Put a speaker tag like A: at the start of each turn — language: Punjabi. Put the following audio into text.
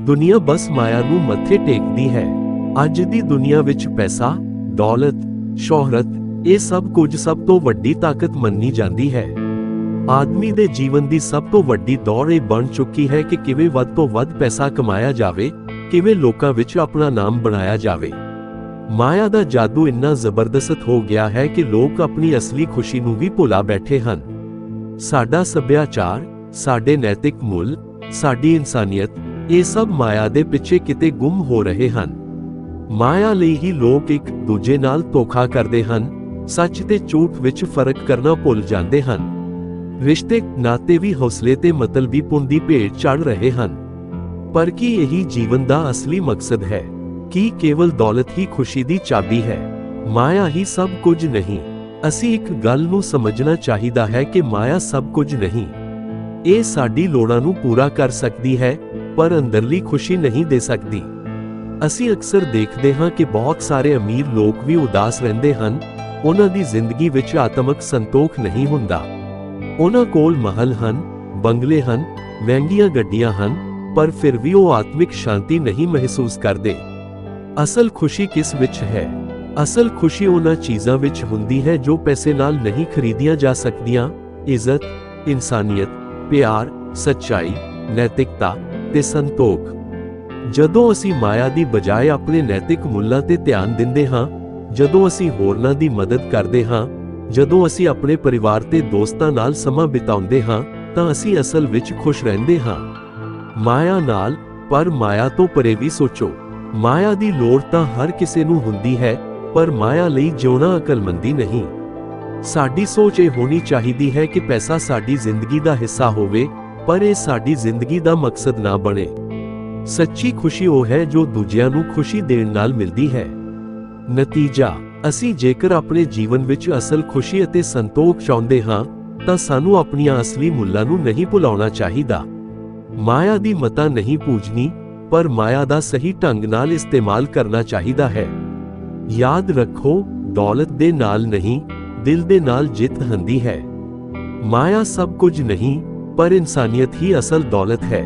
A: ਦੁਨੀਆ ਬਸ ਮਾਇਆ ਨੂੰ ਮੱਥੇ ਟੇਕਦੀ ਹੈ। ਅੱਜ ਦੀ ਦੁਨੀਆ ਵਿੱਚ ਪੈਸਾ, ਦੌਲਤ, ਸ਼ੋਹਰਤ, ਇਹ ਸਭ ਕੁਝ ਸਭ ਤੋਂ ਵੱਡੀ ਤਾਕਤ ਮੰਨੀ ਜਾਂਦੀ ਹੈ। ਆਦਮੀ ਦੇ ਜੀਵਨ ਦੀ ਸਭ ਤੋਂ ਵੱਡੀ ਦੌੜ ਇਹ ਬਣ ਚੁੱਕੀ ਹੈ ਕਿ ਕਿਵੇਂ ਵੱਧ ਤੋਂ ਵੱਧ ਪੈਸਾ ਕਮਾਇਆ ਜਾਵੇ, ਕਿਵੇਂ ਲੋਕਾਂ ਵਿੱਚ ਆਪਣਾ ਨਾਮ ਬਣਾਇਆ ਜਾਵੇ। ਮਾਇਆ ਦਾ ਜਾਦੂ ਇੰਨਾ ਜ਼ਬਰਦਸਤ ਹੋ ਗਿਆ ਹੈ ਕਿ ਲੋਕ ਆਪਣੀ ਅਸਲੀ ਖੁਸ਼ੀ ਨੂੰ ਵੀ ਭੁਲਾ ਬੈਠੇ ਹਨ। ਸਾਡਾ ਸੱਭਿਆਚਾਰ, ਸਾਡੇ ਨੈਤਿਕ ਮੁੱਲ, ਸਾਡੀ ਇਨਸਾਨੀਅਤ ਇਹ ਸਭ ਮਾਇਆ ਦੇ ਪਿੱਛੇ ਕਿਤੇ ਗੁੰਮ ਹੋ ਰਹੇ ਹਨ। ਮਾਇਆ ਲਈ ਹੀ ਲੋਕ ਇੱਕ ਦੂਜੇ ਨਾਲ ਧੋਖਾ ਕਰਦੇ ਹਨ, ਸੱਚ ਤੇ ਝੂਠ ਵਿੱਚ ਫ਼ਰਕ ਕਰਨਾ ਭੁੱਲ ਜਾਂਦੇ ਹਨ। ਰਿਸ਼ਤੇ, ਨਾਤੇ ਵੀ ਹੌਸਲੇ ਤੇ ਮਤਲਬੀ ਪੁੰਨ ਦੀ ਭੇਟ ਚੜ ਰਹੇ ਹਨ। ਪਰ ਕੀ ਇਹੀ ਜੀਵਨ ਦਾ ਅਸਲੀ ਮਕਸਦ ਹੈ? ਕੀ ਕੇਵਲ ਦੌਲਤ ਹੀ ਖੁਸ਼ੀ ਦੀ ਚਾਬੀ ਹੈ? ਮਾਇਆ ਹੀ ਸਭ ਕੁਝ ਨਹੀਂ। ਅਸੀਂ ਇੱਕ ਗੱਲ ਨੂੰ ਸਮਝਣਾ ਚਾਹੀਦਾ ਹੈ ਕਿ ਮਾਇਆ ਸਭ ਕੁਝ ਨਹੀਂ। ਇਹ ਸਾਡੀ ਲੋੜਾਂ ਨੂੰ ਪੂਰਾ ਕਰ ਸਕਦੀ ਹੈ ਪਰ ਅੰਦਰਲੀ ਖੁਸ਼ੀ ਨਹੀਂ ਦੇ ਸਕਦੀ। ਅਸੀਂ ਅਕਸਰ ਦੇਖਦੇ ਹਾਂ ਕਿ ਬਹੁਤ ਸਾਰੇ ਅਮੀਰ ਲੋਕ ਵੀ ਉਦਾਸ ਰਹਿੰਦੇ ਹਨ। ਉਹਨਾਂ ਦੀ ਜ਼ਿੰਦਗੀ ਵਿੱਚ ਆਤਮਿਕ ਸੰਤੋਖ ਨਹੀਂ ਹੁੰਦਾ। ਉਹਨਾਂ ਕੋਲ ਮਹਲ ਹਨ, ਬੰਗਲੇ ਹਨ, ਮਹਿੰਗੀਆਂ ਗੱਡੀਆਂ ਹਨ, ਪਰ ਫਿਰ ਵੀ ਉਹ ਆਤਮਿਕ ਸ਼ਾਂਤੀ ਨਹੀਂ ਮਹਿਸੂਸ ਕਰਦੇ। ਅਸਲ ਖੁਸ਼ੀ ਕਿਸ ਵਿੱਚ ਹੈ? ਅਸਲ ਖੁਸ਼ੀ ਉਹਨਾਂ ਚੀਜ਼ਾਂ ਵਿੱਚ ਹੁੰਦੀ ਹੈ ਜੋ ਪੈਸੇ ਨਾਲ ਨਹੀਂ ਖਰੀਦੀਆਂ ਜਾ ਸਕਦੀਆਂ। ਇੱਜ਼ਤ, ਇਨਸਾਨੀਅਤ, ਪਿਆਰ, ਸੱਚਾਈ, ਨੈਤਿਕਤਾ ਤੇ ਸੰਤੋਖ। ਜਦੋਂ ਅਸੀਂ ਮਾਇਆ ਦੀ ਬਜਾਏ ਆਪਣੇ ਨੈਤਿਕ ਮੁੱਲਾਂ ਤੇ ਧਿਆਨ ਦਿੰਦੇ ਹਾਂ, ਜਦੋਂ ਅਸੀਂ ਹੋਰਨਾਂ ਦੀ ਮਦਦ ਕਰਦੇ ਹਾਂ, ਜਦੋਂ ਅਸੀਂ ਆਪਣੇ ਪਰਿਵਾਰ ਤੇ ਦੋਸਤਾਂ ਨਾਲ ਸਮਾਂ ਬਿਤਾਉਂਦੇ ਹਾਂ, ਤਾਂ ਅਸੀਂ ਅਸਲ ਵਿੱਚ ਖੁਸ਼ ਰਹਿੰਦੇ ਹਾਂ। ਮਾਇਆ ਨਾਲ, ਪਰ ਮਾਇਆ ਤੋਂ ਪਰੇ ਵੀ ਸੋਚੋ। ਮਾਇਆ ਦੀ ਲੋੜ ਤਾਂ ਹਰ ਕਿਸੇ ਨੂੰ ਹੁੰਦੀ ਹੈ, ਪਰ ਮਾਇਆ ਲਈ ਜਿਉਣਾ ਅਕਲਮੰਦੀ ਨਹੀਂ। ਸਾਡੀ ਸੋਚ ਇਹ ਹੋਣੀ ਚਾਹੀਦੀ ਹੈ ਕਿ ਪੈਸਾ ਸਾਡੀ ਜ਼ਿੰਦਗੀ ਦਾ ਹਿੱਸਾ ਹੋਵੇ ਪਰ ਇਹ ਸਾਡੀ ਜ਼ਿੰਦਗੀ ਦਾ ਮਕਸਦ ਨਾ ਬਣੇ। ਸੱਚੀ ਖੁਸ਼ੀ ਉਹ ਹੈ ਜੋ ਦੂਜਿਆਂ ਨੂੰ ਖੁਸ਼ੀ ਦੇਣ ਨਾਲ ਮਿਲਦੀ ਹੈ। ਨਤੀਜਾ, ਅਸੀਂ ਜੇਕਰ ਆਪਣੇ ਜੀਵਨ ਵਿੱਚ ਅਸਲ ਖੁਸ਼ੀ ਅਤੇ ਸੰਤੋਖ ਚਾਹੁੰਦੇ ਹਾਂ, ਤਾਂ ਸਾਨੂੰ ਆਪਣੀਆਂ ਅਸਲੀ ਮੁੱਲਾਂ ਨੂੰ ਨਹੀਂ ਭੁਲਾਉਣਾ ਚਾਹੀਦਾ। ਮਾਇਆ ਦੀ ਮਤਾ ਨਹੀਂ ਪੂਜਣੀ, ਪਰ ਮਾਇਆ ਦਾ ਸਹੀ ਢੰਗ ਨਾਲ ਇਸਤੇਮਾਲ ਕਰਨਾ ਚਾਹੀਦਾ ਹੈ। ਯਾਦ ਰੱਖੋ, ਦੌਲਤ ਦੇ ਨਾਲ ਨਹੀਂ, ਦਿਲ ਦੇ ਨਾਲ ਜਿੱਤ ਹੁੰਦੀ ਹੈ। ਮਾਇਆ ਸਭ ਕੁਝ ਨਹੀਂ ਪਰ ਇਨਸਾਨੀਅਤ ਹੀ ਅਸਲ ਦੌਲਤ ਹੈ।